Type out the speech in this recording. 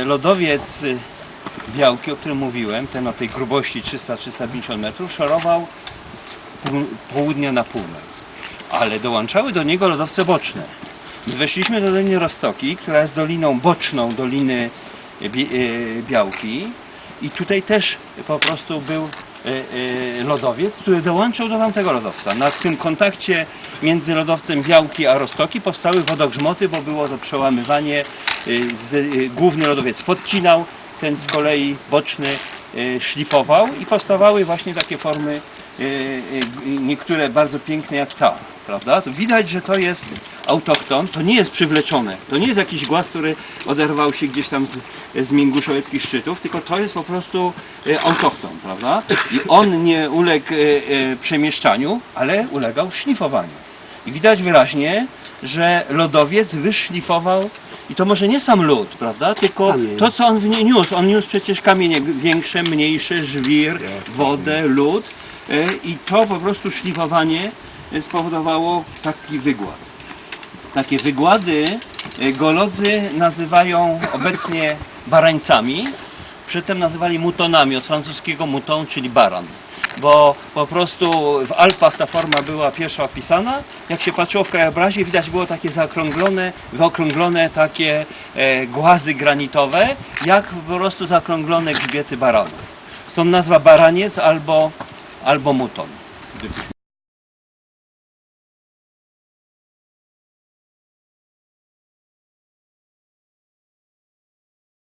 Lodowiec białki, o którym mówiłem, ten o tej grubości 300-350 metrów, szorował z południa na północ. Ale dołączały do niego lodowce boczne. My weszliśmy do Doliny Rostoki, która jest doliną boczną Doliny e, Białki i tutaj też po prostu był e, e, lodowiec, który dołączył do tamtego lodowca. Na tym kontakcie między lodowcem Białki a Rostoki powstały wodogrzmoty, bo było to przełamywanie. E, Z, e, główny lodowiec podcinał, ten z kolei boczny e, szlifował i powstawały właśnie takie formy, niektóre bardzo piękne jak ta, prawda? To widać, że to jest autochton, to nie jest przywleczone, to nie jest jakiś głaz, który oderwał się gdzieś tam z, z szczytów, tylko to jest po prostu autochton, prawda? I on nie uległ przemieszczaniu, ale ulegał szlifowaniu. I widać wyraźnie, że lodowiec wyszlifował i to może nie sam lód, prawda? Tylko Kamień. to, co on w nie niósł. On niósł przecież kamienie większe, mniejsze, żwir, wodę, lód e, i to po prostu szlifowanie e, spowodowało taki wygład. Takie wygłady e, golodzy nazywają obecnie barańcami, przedtem nazywali mutonami, od francuskiego mouton, czyli baran. Bo po prostu w Alpach ta forma była pierwsza opisana. Jak się patrzyło w krajobrazie, widać było takie zaokrąglone, wyokrąglone takie e, głazy granitowe, jak po prostu zaokrąglone grzbiety baranów. Stąd nazwa baraniec albo, albo muton.